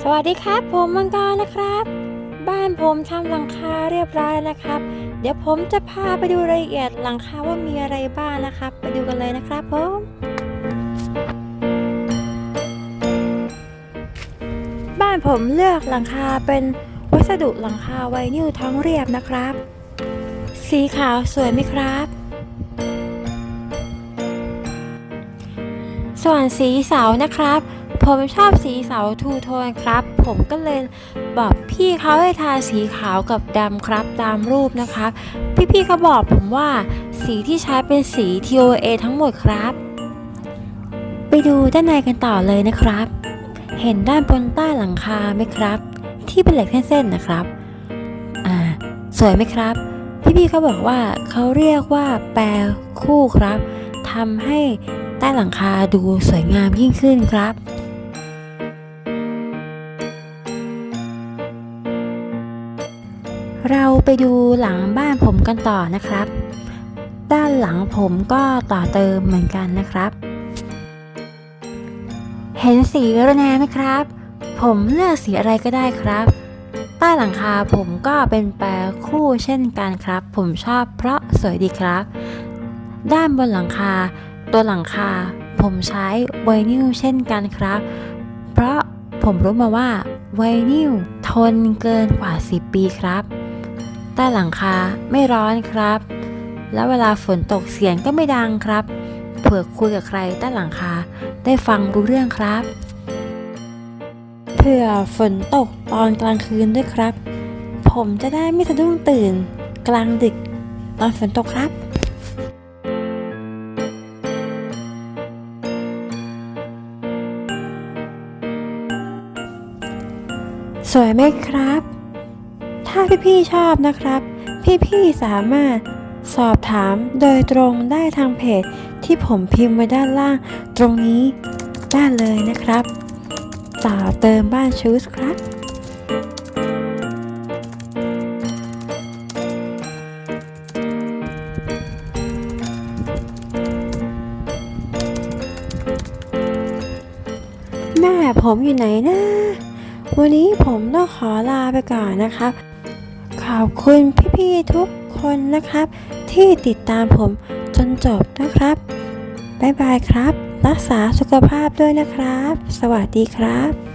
สวัสดีครับ ผมมังกรนะครับ บ้านผมทำหลังคาเรียบร้อยนะครับ เดี๋ยวผมจะพาไปดูรายละเอียดหลังคาว่ามีอะไรบ้างนะครับ ไปดูกันเลยนะครับผมบ้านผมเลือกหลังคาเป็นวัสดุหลังคาไวนิลท้องเรียบนะครับ สีขาวสวยไหมครับ ส่วนสีเสานะครับ ผมชอบสีเสาทูโทนครับ ผมก็เลยบอกพี่เขาให้ทาสีขาวกับดำครับตามรูปนะครับ พี่ๆเขาบอกผมว่าสีที่ใช้เป็นสี TOA ทั้งหมดครับ ไปดูด้านในกันต่อเลยนะครับ เห็นด้านบนใต้หลังคาไหมครับ ที่เป็นเหล็กเส้นๆนะครับอ่าสวยไหมครับ พี่ๆเขาบอกว่าเขาเรียกว่าแปรคู่ครับทำให้ใต้หลังคาดูสวยงามยิ่งขึ้นครับ เราไปดูหลังบ้านผมกันต่อนะครับ ด้านหลังผมก็ต่อเติมเหมือนกันนะครับ เห็นสีระแนไหมครับ ผมเลือกสีอะไรก็ได้ครับ ใต้หลังคาผมก็เป็นแปรคู่เช่นกันครับ ผมชอบเพราะสวยดีครับ ด้านบนหลังคา ตัวหลังคา ผมใช้ไวนิลเช่นกันครับ เพราะผมรู้มาว่าไวนิลทนเกินกว่า 10 ปีครับ ใต้หลังคาไม่ร้อนครับ แล้วเวลาฝนตกเสียงก็ไม่ดังครับ เผื่อคุยกับใครใต้หลังคาได้ฟังรู้เรื่องครับ เผื่อฝนตกตอนกลางคืนด้วยครับ ผมจะได้ไม่สะดุ้งตื่น กลางดึกตอนฝนตกครับสวยไหมครับ ถ้าพี่ๆชอบนะครับ พี่ๆสามารถสอบถามโดยตรงได้ทางเพจที่ผมพิมพ์ไว้ด้านล่างตรงนี้ได้เลยนะครับ ต่อเติมบ้านชูสครับแม่ผมอยู่ไหนนะ วันนี้ผมต้องขอลาไปก่อนนะครับ ขอบคุณพี่ๆทุกคนนะครับ ที่ติดตามผมจนจบนะครับ บ๊ายบายครับ รักษาสุขภาพด้วยนะครับ สวัสดีครับ